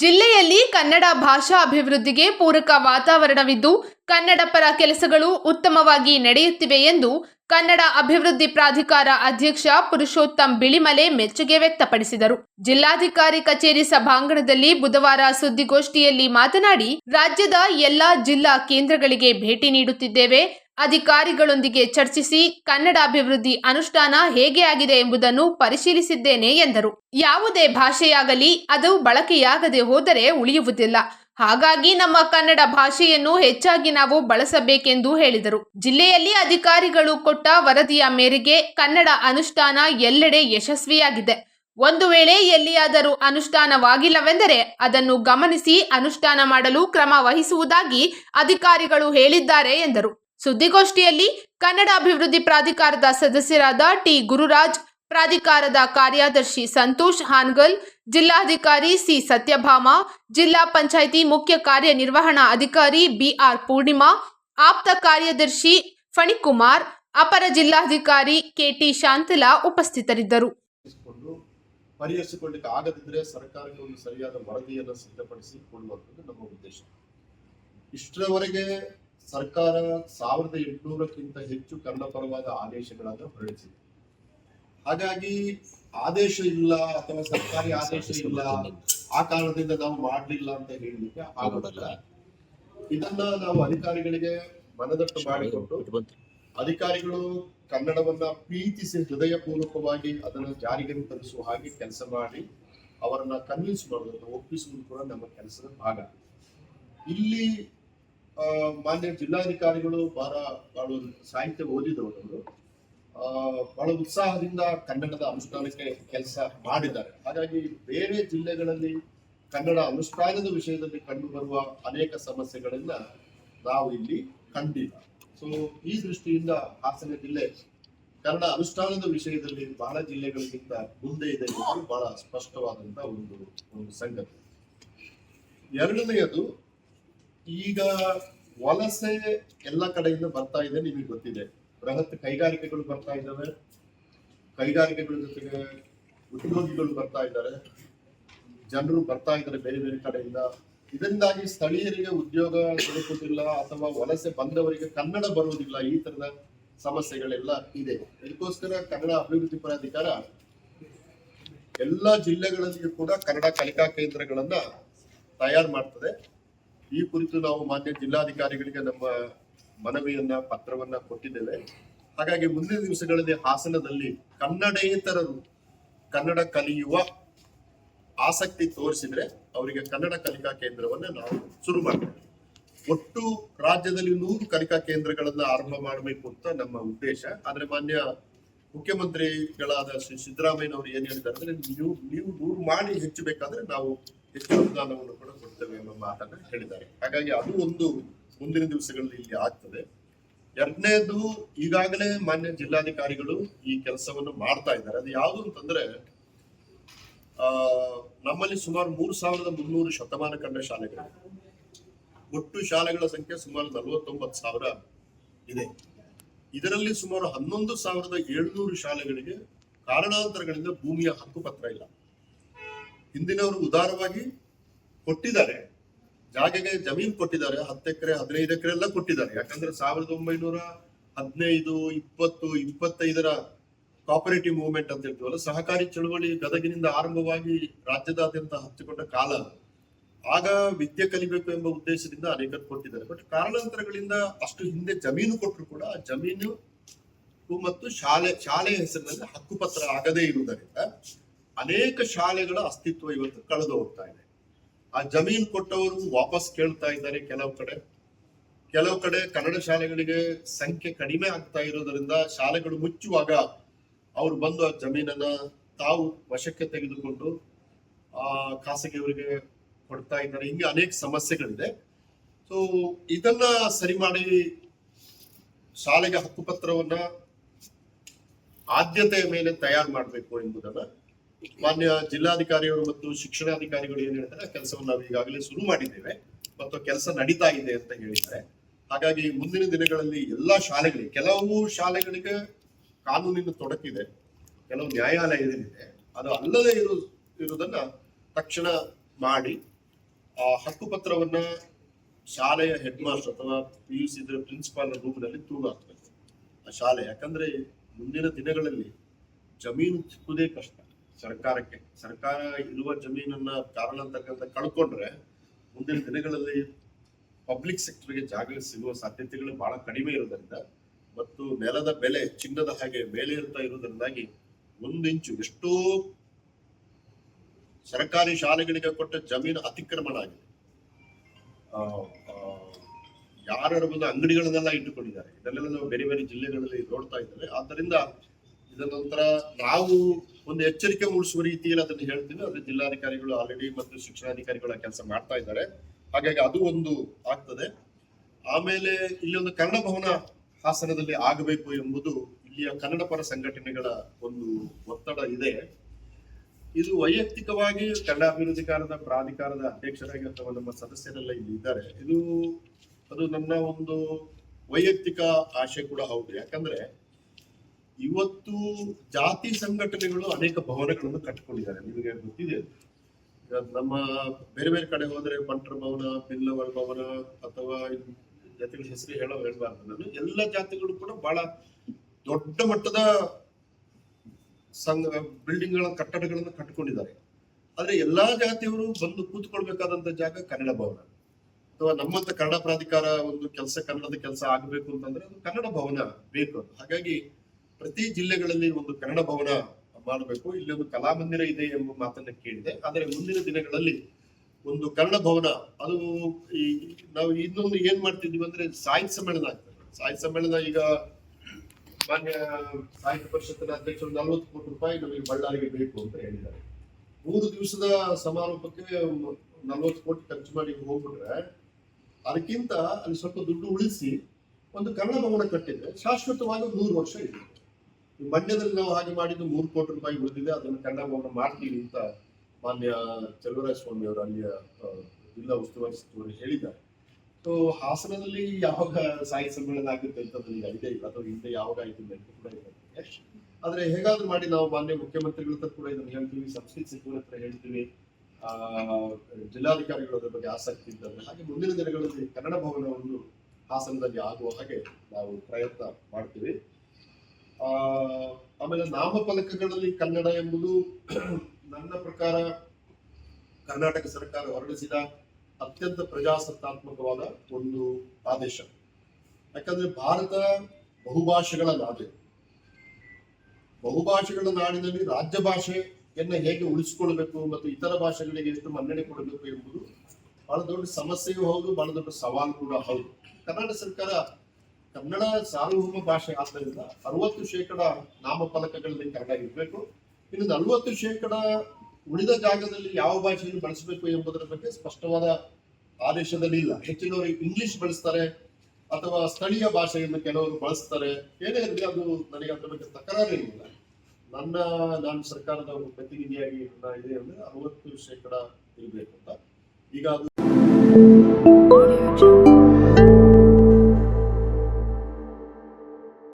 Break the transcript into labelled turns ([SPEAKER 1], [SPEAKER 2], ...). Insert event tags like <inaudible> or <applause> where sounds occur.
[SPEAKER 1] ಜಿಲ್ಲೆಯಲ್ಲಿ ಕನ್ನಡ ಭಾಷಾ ಅಭಿವೃದ್ಧಿಗೆ ಪೂರಕ ವಾತಾವರಣವಿದ್ದು, ಕನ್ನಡ ಪರ ಕೆಲಸಗಳು ಉತ್ತಮವಾಗಿ ನಡೆಯುತ್ತಿವೆ ಎಂದು ಕನ್ನಡ ಅಭಿವೃದ್ಧಿ ಪ್ರಾಧಿಕಾರ ಅಧ್ಯಕ್ಷ ಪುರುಷೋತ್ತಮ್ ಬಿಳಿಮಲೆ ಮೆಚ್ಚುಗೆ ವ್ಯಕ್ತಪಡಿಸಿದರು. ಜಿಲ್ಲಾಧಿಕಾರಿ ಕಚೇರಿ ಸಭಾಂಗಣದಲ್ಲಿ ಬುಧವಾರ ಸುದ್ದಿಗೋಷ್ಠಿಯಲ್ಲಿ ಮಾತನಾಡಿ, ರಾಜ್ಯದ ಎಲ್ಲಾ ಜಿಲ್ಲಾ ಕೇಂದ್ರಗಳಿಗೆ ಭೇಟಿ ನೀಡುತ್ತಿದ್ದೇವೆ. ಅಧಿಕಾರಿಗಳೊಂದಿಗೆ ಚರ್ಚಿಸಿ ಕನ್ನಡ ಅಭಿವೃದ್ಧಿ ಅನುಷ್ಠಾನ ಹೇಗೆ ಆಗಿದೆ ಎಂಬುದನ್ನು ಪರಿಶೀಲಿಸಿದ್ದೇನೆ ಎಂದರು. ಯಾವುದೇ ಭಾಷೆಯಾಗಲಿ, ಅದು ಬಳಕೆಯಾಗದೆ ಹೋದರೆ ಉಳಿಯುವುದಿಲ್ಲ. ಹಾಗಾಗಿ ನಮ್ಮ ಕನ್ನಡ ಭಾಷೆಯನ್ನು ಹೆಚ್ಚಾಗಿ ನಾವು ಬಳಸಬೇಕೆಂದು ಹೇಳಿದರು. ಜಿಲ್ಲೆಯಲ್ಲಿ ಅಧಿಕಾರಿಗಳು ಕೊಟ್ಟ ವರದಿಯ ಮೇರೆಗೆ ಕನ್ನಡ ಅನುಷ್ಠಾನ ಎಲ್ಲೆಡೆ ಯಶಸ್ವಿಯಾಗಿದೆ. ಒಂದು ವೇಳೆ ಎಲ್ಲಿಯಾದರೂ ಅನುಷ್ಠಾನವಾಗಿಲ್ಲವೆಂದರೆ ಅದನ್ನು ಗಮನಿಸಿ ಅನುಷ್ಠಾನ ಮಾಡಲು ಕ್ರಮ ವಹಿಸುವುದಾಗಿ ಅಧಿಕಾರಿಗಳು ಹೇಳಿದ್ದಾರೆ ಎಂದರು. ಸುದ್ದಿಗೋಷ್ಠಿಯಲ್ಲಿ ಕನ್ನಡ ಅಭಿವೃದ್ಧಿ ಪ್ರಾಧಿಕಾರದ ಸದಸ್ಯರಾದ ಟಿ ಗುರುರಾಜ್, ಪ್ರಾಧಿಕಾರದ ಕಾರ್ಯದರ್ಶಿ ಸಂತೋಷ್ ಹಾನ್ಗಲ್, ಜಿಲ್ಲಾಧಿಕಾರಿ ಸಿ ಸತ್ಯಭಾಮ, ಜಿಲ್ಲಾ ಪಂಚಾಯಿತಿ ಮುಖ್ಯ ಕಾರ್ಯನಿರ್ವಹಣಾ ಅಧಿಕಾರಿ ಬಿಆರ್ ಪೂರ್ಣಿಮಾ, ಆಪ್ತ ಕಾರ್ಯದರ್ಶಿ ಫಣಿಕುಮಾರ್, ಅಪರ ಜಿಲ್ಲಾಧಿಕಾರಿ ಕೆಟಿ ಶಾಂತಲಾ ಉಪಸ್ಥಿತರಿದ್ದರು.
[SPEAKER 2] ಪರಿಹರಿಸಿಕೊಂಡು ಪರಿಹರಿಸಿಕೊಳ್ಳಿಕ್ಕೆ ಆಗದಿದ್ರೆ ಸರ್ಕಾರಕ್ಕೆ ಒಂದು ಸರಿಯಾದ ವರದಿಯನ್ನು ಸಿದ್ಧಪಡಿಸಿ ಕೊಡುವಂಥದ್ದು ನಮ್ಮ ಉದ್ದೇಶ. ಇಷ್ಟರವರೆಗೆ ಸರ್ಕಾರ ಸಾವಿರದ ಎಂಟುನೂರಕ್ಕಿಂತ ಹೆಚ್ಚು ಕನ್ನಡ ಪರವಾದ ಆದೇಶಗಳನ್ನು ಹೊರಡಿಸಿದೆ. ಹಾಗಾಗಿ ಆದೇಶ ಇಲ್ಲ ಅಥವಾ ಸರ್ಕಾರಿ ಆದೇಶ ಇಲ್ಲ, ಆ ಕಾರಣದಿಂದ ನಾವು ಮಾಡಲಿಲ್ಲ ಅಂತ ಹೇಳಲಿಕ್ಕೆ ಆಗೋದಿಲ್ಲ. ಇದನ್ನ ನಾವು ಅಧಿಕಾರಿಗಳಿಗೆ ಮನದಟ್ಟು ಮಾಡಿಕೊಟ್ಟು ಅಧಿಕಾರಿಗಳು ಕನ್ನಡವನ್ನ ಪ್ರೀತಿಸಿ ಹೃದಯಪೂರ್ವಕವಾಗಿ ಅದನ್ನು ಜಾರಿಗೆ ತರಿಸುವ ಹಾಗೆ ಕೆಲಸ ಮಾಡಿ ಅವರನ್ನ ಕನ್ವಿನ್ಸ್ ಮಾಡೋದನ್ನು ಒಪ್ಪಿಸುವುದು ಕೂಡ ನಮ್ಮ ಕೆಲಸದ ಭಾಗ. ಇಲ್ಲಿ ಮಾನ್ಯ ಜಿಲ್ಲಾಧಿಕಾರಿಗಳು ಬಹಳ ಬಹಳ ಸಾಹಿತ್ಯ ಆ, ಬಹಳ ಉತ್ಸಾಹದಿಂದ ಕನ್ನಡದ ಅನುಷ್ಠಾನಕ್ಕೆ ಕೆಲಸ ಮಾಡಿದ್ದಾರೆ. ಹಾಗಾಗಿ ಬೇರೆ ಜಿಲ್ಲೆಗಳಲ್ಲಿ ಕನ್ನಡ ಅನುಷ್ಠಾನದ ವಿಷಯದಲ್ಲಿ ಕಂಡು ಬರುವ ಅನೇಕ ಸಮಸ್ಯೆಗಳನ್ನ ನಾವು ಇಲ್ಲಿ ಕಂಡಿಲ್ಲ. ಸೊ ಈ ದೃಷ್ಟಿಯಿಂದ ಹಾಸನ ಜಿಲ್ಲೆ ಕನ್ನಡ ಅನುಷ್ಠಾನದ ವಿಷಯದಲ್ಲಿ ಬಹಳ ಜಿಲ್ಲೆಗಳಿಗಿಂತ ಮುಂದೆ ಇದೆ ಬಹಳ ಸ್ಪಷ್ಟವಾದಂತ ಒಂದು ಒಂದು ಸಂಗತಿ. ಎರಡನೆಯದು ಈಗ ವಲಸೆ ಎಲ್ಲ ಕಡೆಯಿಂದ ಬರ್ತಾ ಇದೆ, ನಿಮಗೆ ಗೊತ್ತಿದೆ. ಬೃಹತ್ ಕೈಗಾರಿಕೆಗಳು ಬರ್ತಾ ಇದ್ದಾವೆ. ಕೈಗಾರಿಕೆಗಳ ಜೊತೆಗೆ ಉದ್ಯೋಗಿಗಳು ಬರ್ತಾ ಇದ್ದಾರೆ. ಜನರು ಬರ್ತಾ ಇದ್ದಾರೆ ಬೇರೆ ಬೇರೆ ಕಡೆಯಿಂದ. ಇದರಿಂದಾಗಿ ಸ್ಥಳೀಯರಿಗೆ ಉದ್ಯೋಗ ದೊರಕುವುದಿಲ್ಲ ಅಥವಾ ವಲಸೆ ಬಂದವರಿಗೆ ಕನ್ನಡ ಬರುವುದಿಲ್ಲ. ಈ ತರದ ಸಮಸ್ಯೆಗಳೆಲ್ಲ ಇದೆ. ಇದಕ್ಕೋಸ್ಕರ ಕನ್ನಡ ಅಭಿವೃದ್ಧಿ ಪ್ರಾಧಿಕಾರ ಎಲ್ಲ ಜಿಲ್ಲೆಗಳಲ್ಲಿಯೂ ಕೂಡ ಕನ್ನಡ ಕಲಿಕಾ ಕೇಂದ್ರಗಳನ್ನ ತಯಾರು ಮಾಡ್ತದೆ. ಈ ಕುರಿತು ನಾವು ಮಾನ್ಯ ಜಿಲ್ಲಾಧಿಕಾರಿಗಳಿಗೆ ನಮ್ಮ ಮನವಿಯನ್ನ, ಪತ್ರವನ್ನ ಕೊಟ್ಟಿದ್ದೇವೆ. ಹಾಗಾಗಿ ಮುಂದಿನ ದಿವಸಗಳಲ್ಲಿ ಹಾಸನದಲ್ಲಿ ಕನ್ನಡೇತರರು ಕನ್ನಡ ಕಲಿಯುವ ಆಸಕ್ತಿ ತೋರಿಸಿದ್ರೆ ಅವರಿಗೆ ಕನ್ನಡ ಕಲಿಕಾ ಕೇಂದ್ರವನ್ನ ನಾವು ಶುರು ಮಾಡ್ತೇವೆ. ಒಟ್ಟು ರಾಜ್ಯದಲ್ಲಿ ನೂರು ಕಲಿಕಾ ಕೇಂದ್ರಗಳನ್ನ ಆರಂಭ ಮಾಡಬೇಕು ಅಂತ ನಮ್ಮ ಉದ್ದೇಶ. ಆದ್ರೆ ಮಾನ್ಯ ಮುಖ್ಯಮಂತ್ರಿಗಳಾದ ಶ್ರೀ ಸಿದ್ದರಾಮಯ್ಯನವರು ಏನ್ ಹೇಳಿದ್ದಾರೆ ಅಂದ್ರೆ, ನೀವು ನೀವು ನೂರು ಮಾಡಿ ಹೆಚ್ಚಬೇಕಾದ್ರೆ ನಾವು ಹೆಚ್ಚು ಅನುದಾನವನ್ನು ಕೂಡ ಕೊಡ್ತೇವೆ ಎಂಬ ಮಾತನ್ನ ಹೇಳಿದ್ದಾರೆ. ಹಾಗಾಗಿ ಅದು ಒಂದು ಮುಂದಿನ ದಿವಸಗಳಲ್ಲಿ ಇಲ್ಲಿ ಆಗ್ತದೆ. ಎರಡನೇದು, ಈಗಾಗಲೇ ಮಾನ್ಯ ಜಿಲ್ಲಾಧಿಕಾರಿಗಳು ಈ ಕೆಲಸವನ್ನು ಮಾಡ್ತಾ ಇದ್ದಾರೆ. ಅದು ಯಾವುದು ಅಂತಂದ್ರೆ, ಆ, ನಮ್ಮಲ್ಲಿ ಸುಮಾರು ಮೂರು ಸಾವಿರದ ಮುನ್ನೂರು ಶತಮಾನ ಕಂಡ ಶಾಲೆಗಳು ಒಟ್ಟು ಶಾಲೆಗಳ ಸಂಖ್ಯೆ ಸುಮಾರು ನಲವತ್ತೊಂಬತ್ತು ಸಾವಿರ ಇದೆ. ಇದರಲ್ಲಿ ಸುಮಾರು ಹನ್ನೊಂದು ಸಾವಿರದ ಏಳ್ನೂರು ಶಾಲೆಗಳಿಗೆ ಕಾರಣಾಂತರಗಳಿಂದ ಭೂಮಿಯ ಹಕ್ಕು ಪತ್ರ ಇಲ್ಲ. ಹಿಂದಿನವರು ಉದಾರವಾಗಿ ಕೊಟ್ಟಿದ್ದಾರೆ. ಜಾಗೆಗೆ ಜಮೀನು ಕೊಟ್ಟಿದ್ದಾರೆ. ಹತ್ತು ಎಕರೆ, ಹದಿನೈದು ಎಕರೆ ಎಲ್ಲ ಕೊಟ್ಟಿದ್ದಾರೆ. ಯಾಕಂದ್ರೆ ಸಾವಿರದ ಒಂಬೈನೂರ ಹದಿನೈದು, ಇಪ್ಪತ್ತು, ಇಪ್ಪತ್ತೈದರ ಕಾಪರೇಟಿವ್ ಮೂವ್ಮೆಂಟ್ ಅಂತ ಹೇಳ್ತೀವಲ್ಲ, ಸಹಕಾರಿ ಚಳವಳಿ ಗದಗಿನಿಂದ ಆರಂಭವಾಗಿ ರಾಜ್ಯದಾದ್ಯಂತ ಹಚ್ಚಿಕೊಂಡ ಕಾಲ. ಆಗ ವಿದ್ಯೆ ಕಲಿಬೇಕು ಎಂಬ ಉದ್ದೇಶದಿಂದ ಅನೇಕರು ಕೊಟ್ಟಿದ್ದಾರೆ. ಬಟ್ ಕಾರಣಾಂತರಗಳಿಂದ ಅಷ್ಟು ಹಿಂದೆ ಜಮೀನು ಕೊಟ್ಟರು ಕೂಡ ಜಮೀನು ಮತ್ತು ಶಾಲೆ, ಶಾಲೆಯ ಹೆಸರಿನಲ್ಲಿ ಹಕ್ಕುಪತ್ರ ಆಗದೇ ಇರುವುದರಿಂದ ಅನೇಕ ಶಾಲೆಗಳ ಅಸ್ತಿತ್ವ ಇವತ್ತು ಕಳೆದು ಹೋಗ್ತಾ ಇದೆ. ಆ ಜಮೀನ್ ಕೊಟ್ಟವರು ವಾಪಸ್ ಕೇಳ್ತಾ ಇದ್ದಾರೆ ಕೆಲವು ಕಡೆ. ಕೆಲವು ಕಡೆ ಕನ್ನಡ ಶಾಲೆಗಳಿಗೆ ಸಂಖ್ಯೆ ಕಡಿಮೆ ಆಗ್ತಾ ಇರೋದರಿಂದ ಶಾಲೆಗಳು ಮುಚ್ಚುವಾಗ ಅವರು ಬಂದು ಆ ಜಮೀನನ್ನ ತಾವು ವಶಕ್ಕೆ ತೆಗೆದುಕೊಂಡು ಆ ಖಾಸಗಿಯವರಿಗೆ ಕೊಡ್ತಾ ಇದ್ದಾರೆ. ಹಿಂಗೆ ಅನೇಕ ಸಮಸ್ಯೆಗಳಿದೆ. ಸೊ ಇದನ್ನ ಸರಿ ಮಾಡಿ ಶಾಲೆಗೆ ಹಕ್ಕುಪತ್ರವನ್ನ ಆದ್ಯತೆಯ ಮೇಲೆ ತಯಾರು ಮಾಡಬೇಕು ಎಂಬುದನ್ನ ಮಾನ್ಯ ಜಿಲ್ಲಾಧಿಕಾರಿಗಳು ಮತ್ತು ಶಿಕ್ಷಣಾಧಿಕಾರಿಗಳು ಏನ್ ಹೇಳ್ತಾರೆ, ಕೆಲಸವನ್ನು ನಾವು ಈಗಾಗಲೇ ಶುರು ಮಾಡಿದ್ದೇವೆ ಮತ್ತು ಕೆಲಸ ನಡೀತಾ ಇದೆ ಅಂತ ಹೇಳಿದ್ದಾರೆ. ಹಾಗಾಗಿ ಮುಂದಿನ ದಿನಗಳಲ್ಲಿ ಎಲ್ಲಾ ಶಾಲೆಗಳಿಗೆ ಕೆಲವು ಶಾಲೆಗಳಿಗೆ ಕಾನೂನಿನ ತೊಡಕಿದೆ, ಕೆಲವು ನ್ಯಾಯಾಲಯ ನ್ಯಾಯಾಲಯದಲ್ಲಿದೆ, ಅದು ಅಲ್ಲದೆ ಇರು, ಇರುವುದನ್ನ ತಕ್ಷಣ ಮಾಡಿ, ಆ ಹಕ್ಕುಪತ್ರವನ್ನ ಶಾಲೆಯ ಹೆಡ್ ಮಾಸ್ಟರ್ ಅಥವಾ ಪಿ ಯು ಸಿ ಪ್ರಿನ್ಸಿಪಾಲ್ ರೂಮ್ನಲ್ಲಿ ತೂಗಾಕ್ಬೇಕು ಆ ಶಾಲೆ. ಯಾಕಂದ್ರೆ ಮುಂದಿನ ದಿನಗಳಲ್ಲಿ ಜಮೀನು ಸಿಕ್ಕುವುದೇ ಕಷ್ಟ. ಸರ್ಕಾರಕ್ಕೆ, ಸರ್ಕಾರ ಇರುವ ಜಮೀನನ್ನ ಕಾರಣ ಅಂತಕ್ಕಂಥ ಕಳ್ಕೊಂಡ್ರೆ ಮುಂದಿನ ದಿನಗಳಲ್ಲಿ ಪಬ್ಲಿಕ್ ಸೆಕ್ಟರ್ಗೆ ಜಾಗ ಸಿಗುವ ಸಾಧ್ಯತೆಗಳು ಬಹಳ ಕಡಿಮೆ ಇರೋದ್ರಿಂದ ಮತ್ತು ನೆಲದ ಬೆಲೆ, ಚಿನ್ನದ ಹಾಗೆ ಮೇಲೆ ಇರ್ತಾ ಇರುವುದರಿಂದಾಗಿ ಒಂದಿಂಚು ಎಷ್ಟೋ ಸರ್ಕಾರಿ ಶಾಲೆಗಳಿಗೆ ಕೊಟ್ಟ ಜಮೀನು ಅತಿಕ್ರಮಣ ಆಗಿದೆ. ಯಾರ್ಯಾರ ಬಂದು ಅಂಗಡಿಗಳನ್ನೆಲ್ಲ ಇಟ್ಟುಕೊಂಡಿದ್ದಾರೆ. ಇದನ್ನೆಲ್ಲ ನಾವು ಬೇರೆ ಬೇರೆ ಜಿಲ್ಲೆಗಳಲ್ಲಿ ನೋಡ್ತಾ ಇದ್ದೇವೆ. ಆದ್ದರಿಂದ ಇದರ ನಂತರ ನಾವು ಒಂದು ಎಚ್ಚರಿಕೆ ಮೂಡಿಸುವ ರೀತಿಯಲ್ಲಿ ಅದನ್ನು ಹೇಳ್ತೀವಿ ಅದು ಜಿಲ್ಲಾಧಿಕಾರಿಗಳು ಆಲ್ರೆಡಿ ಮತ್ತು ಶಿಕ್ಷಣಾಧಿಕಾರಿಗಳು ಕೆಲಸ ಮಾಡ್ತಾ ಇದ್ದಾರೆ. ಹಾಗಾಗಿ ಅದು ಒಂದು ಆಗ್ತದೆ. ಆಮೇಲೆ ಇಲ್ಲಿ ಒಂದು ಕನ್ನಡ ಭವನ ಹಾಸನದಲ್ಲಿ ಆಗಬೇಕು ಎಂಬುದು ಇಲ್ಲಿಯ ಕನ್ನಡ ಪರ ಸಂಘಟನೆಗಳ ಒಂದು ಒತ್ತಡ ಇದೆ. ಇದು ವೈಯಕ್ತಿಕವಾಗಿ ಕನ್ನಡ ಅಭಿವೃದ್ಧಿಕಾರದ ಪ್ರಾಧಿಕಾರದ ಅಧ್ಯಕ್ಷರಾಗಿ ಅಥವಾ ನಮ್ಮ ಸದಸ್ಯರೆಲ್ಲ ಇಲ್ಲಿ ಇದ್ದಾರೆ. ಇದು, ಅದು ನನ್ನ ಒಂದು ವೈಯಕ್ತಿಕ ಆಶೆ ಕೂಡ ಹೌದು. ಯಾಕಂದ್ರೆ ಇವತ್ತು ಜಾತಿ ಸಂಘಟನೆಗಳು ಅನೇಕ ಭವನಗಳನ್ನು ಕಟ್ಟಿಕೊಂಡಿದ್ದಾರೆ ನಿಮಗೆ ಗೊತ್ತಿದೆ. ನಮ್ಮ ಬೇರೆ ಬೇರೆ ಕಡೆ ಹೋದ್ರೆ ಬಂಟರ ಭವನ ಪಿಲ್ಲವರ ಭವನ ಅಥವಾ ಜಾತಿಗಳ ಹೆಸರು ಹೇಳೋ ಹೇಳ್ಬಾರ್ದು ನಾನು ಎಲ್ಲ ಜಾತಿಗಳು ಕೂಡ ಬಹಳ ದೊಡ್ಡ ಮಟ್ಟದ ಸಂಘ ಬಿಲ್ಡಿಂಗ್ಗಳ ಕಟ್ಟಡಗಳನ್ನು ಕಟ್ಕೊಂಡಿದ್ದಾರೆ ಆದ್ರೆ ಎಲ್ಲಾ ಜಾತಿಯವರು ಬಂದು ಕೂತ್ಕೊಳ್ಬೇಕಾದಂತ ಜಾಗ ಕನ್ನಡ ಭವನ ಅಥವಾ ನಮ್ಮಂತ ಕನ್ನಡ ಪ್ರಾಧಿಕಾರ ಒಂದು ಕೆಲಸ ಕನ್ನಡದ ಕೆಲಸ ಆಗಬೇಕು ಅಂತಂದ್ರೆ ಅದು ಕನ್ನಡ ಭವನ ಬೇಕು. ಹಾಗಾಗಿ ಪ್ರತಿ ಜಿಲ್ಲೆಗಳಲ್ಲಿ ಒಂದು ಕನ್ನಡ ಭವನ ಮಾಡಬೇಕು. ಇಲ್ಲಿ ಒಂದು ಕಲಾಮಂದಿರ ಇದೆ ಎಂಬ ಮಾತನ್ನ ಕೇಳಿದೆ. ಆದರೆ ಮುಂದಿನ ದಿನಗಳಲ್ಲಿ ಒಂದು ಕನ್ನಡ ಭವನ, ಅದು ಈ ನಾವು ಇನ್ನೊಂದು ಏನ್ ಮಾಡ್ತಿದ್ವಿ ಅಂದ್ರೆ ಸಾಹಿತ್ಯ ಸಮ್ಮೇಳನ ಆಗ್ತದೆ. ಸಾಹಿತ್ಯ ಸಮ್ಮೇಳನ ಈಗ ಮಾನ್ಯ ಸಾಹಿತ್ಯ ಪರಿಷತ್ತಿನ ಅಧ್ಯಕ್ಷರು ನಲವತ್ತು ಕೋಟಿ ರೂಪಾಯಿ ನಮಗೆ ಬಳ್ಳಾರಿಗೆ ಬೇಕು ಅಂತ ಹೇಳಿದ್ದಾರೆ. ಮೂರು ದಿವಸದ ಸಮಾರೋಪಕ್ಕೆ ನಲವತ್ತು ಕೋಟಿ ಖರ್ಚು ಮಾಡಿ ಹೋಗ್ಬಿಟ್ರೆ ಅದಕ್ಕಿಂತ ಅಲ್ಲಿ ಸ್ವಲ್ಪ ದುಡ್ಡು ಉಳಿಸಿ ಒಂದು ಕನ್ನಡ ಭವನ ಕಟ್ಟಿದ್ರೆ ಶಾಶ್ವತವಾಗಿ ನೂರು ವರ್ಷ ಇದೆ ಮಂಡ್ಯದಲ್ಲಿ ನಾವು ಹಾಗೆ ಮಾಡಿದ್ದು ಮೂರು ಕೋಟಿ ರೂಪಾಯಿ ಉಳಿದಿದೆ. ಅದನ್ನು ಕನ್ನಡ ಭವನ ಮಾಡ್ತೀವಿ ಅಂತ ಮಾನ್ಯ ಚಲುವರಾಯ ಸ್ವಾಮಿ ಅವರು ಅಲ್ಲಿಯ ಜಿಲ್ಲಾ ಉಸ್ತುವಾರಿ ಸಚಿವರು ಹೇಳಿದ್ದಾರೆ. ಸೊ ಹಾಸನದಲ್ಲಿ ಯಾವಾಗ ಸಾಹಿತ್ಯ ಸಮ್ಮೇಳನ ಆಗುತ್ತೆ ಅಂತ ನನಗೆ ಐಡಿಯಾ ಇಲ್ಲ. ಅಥವಾ ಹಿಂದೆ ಯಾವಾಗ ಆಯ್ತು ಅಂತ ಕೂಡ ಇಲ್ಲ. ಆದ್ರೆ ಹೇಗಾದ್ರೂ ಮಾಡಿ ನಾವು ಮಾನ್ಯ ಮುಖ್ಯಮಂತ್ರಿಗಳ ಹತ್ರ ಕೂಡ ಇದನ್ನು ಹೇಳ್ತೀವಿ ಸಂಸ್ಕೃತಿ ಸಚಿವರ ಹತ್ರ ಹೇಳ್ತೀವಿ. ಆ, ಜಿಲ್ಲಾಧಿಕಾರಿಗಳ ಅದರ ಬಗ್ಗೆ ಆಸಕ್ತಿ ಇದ್ದಾರೆ ಹಾಗೆ ಮುಂದಿನ ದಿನಗಳಲ್ಲಿ ಕನ್ನಡ ಭವನ ಒಂದು ಹಾಸನದಲ್ಲಿ ಆಗುವ ಹಾಗೆ ನಾವು ಪ್ರಯತ್ನ ಮಾಡ್ತೀವಿ. ಆಮೇಲೆ ನಾಮಫಲಕಗಳಲ್ಲಿ ಕನ್ನಡ ಎಂಬುದು <clears throat> ನನ್ನ ಪ್ರಕಾರ ಕರ್ನಾಟಕ ಸರ್ಕಾರ ಹೊರಡಿಸಿದ ಅತ್ಯಂತ ಪ್ರಜಾಸತ್ತಾತ್ಮಕವಾದ ಒಂದು ಆದೇಶ. ಯಾಕಂದ್ರೆ ಭಾರತ ಬಹುಭಾಷೆಗಳ ನಾಡು. ಬಹುಭಾಷೆಗಳ ನಾಡಿನಲ್ಲಿ ರಾಜ್ಯ ಭಾಷೆಯನ್ನ ಹೇಗೆ ಉಳಿಸಿಕೊಳ್ಬೇಕು ಮತ್ತು ಇತರ ಭಾಷೆಗಳಿಗೆ ಎಷ್ಟು ಮನ್ನಣೆ ಕೊಡಬೇಕು ಎಂಬುದು ಬಹಳ ದೊಡ್ಡ ಸಮಸ್ಯೆಯೂ ಹೌದು, ಬಹಳ ದೊಡ್ಡ ಸವಾಲು ಕೂಡ ಹೌದು. ಕರ್ನಾಟಕ ಸರ್ಕಾರ ಕನ್ನಡ ಸಾರ್ವಭೌಮ ಭಾಷೆ ಆದ್ದರಿಂದ ಅರವತ್ತು ಶೇಕಡ ನಾಮಫಲಕಗಳಲ್ಲಿ ಕನ್ನಡ ಇರಬೇಕು. ಇನ್ನು ನಲವತ್ತು ಶೇಕಡ ಉಳಿದ ಜಾಗದಲ್ಲಿ ಯಾವ ಭಾಷೆಯನ್ನು ಬಳಸಬೇಕು ಎಂಬುದರ ಬಗ್ಗೆ ಸ್ಪಷ್ಟವಾದ ಆದೇಶದಲ್ಲಿ ಇಲ್ಲ. ಹೆಚ್ಚಿನವರು ಇಂಗ್ಲಿಷ್ ಬಳಸ್ತಾರೆ ಅಥವಾ ಸ್ಥಳೀಯ ಭಾಷೆಯನ್ನು ಕೆಲವರು ಬಳಸ್ತಾರೆ. ಏನೇ ಇರಲಿ ಅದು ನನಗೆ ಅದರ ಬಗ್ಗೆ ತಕರಾರೇನಿಲ್ಲ ನನ್ನ, ನಾನು ಸರ್ಕಾರದ ಪ್ರತಿನಿಧಿಯಾಗಿ ಇದೆ ಅಂದ್ರೆ ಅರವತ್ತು ಶೇಕಡ ಇರಬೇಕು ಅಂತ. ಈಗ ಅದು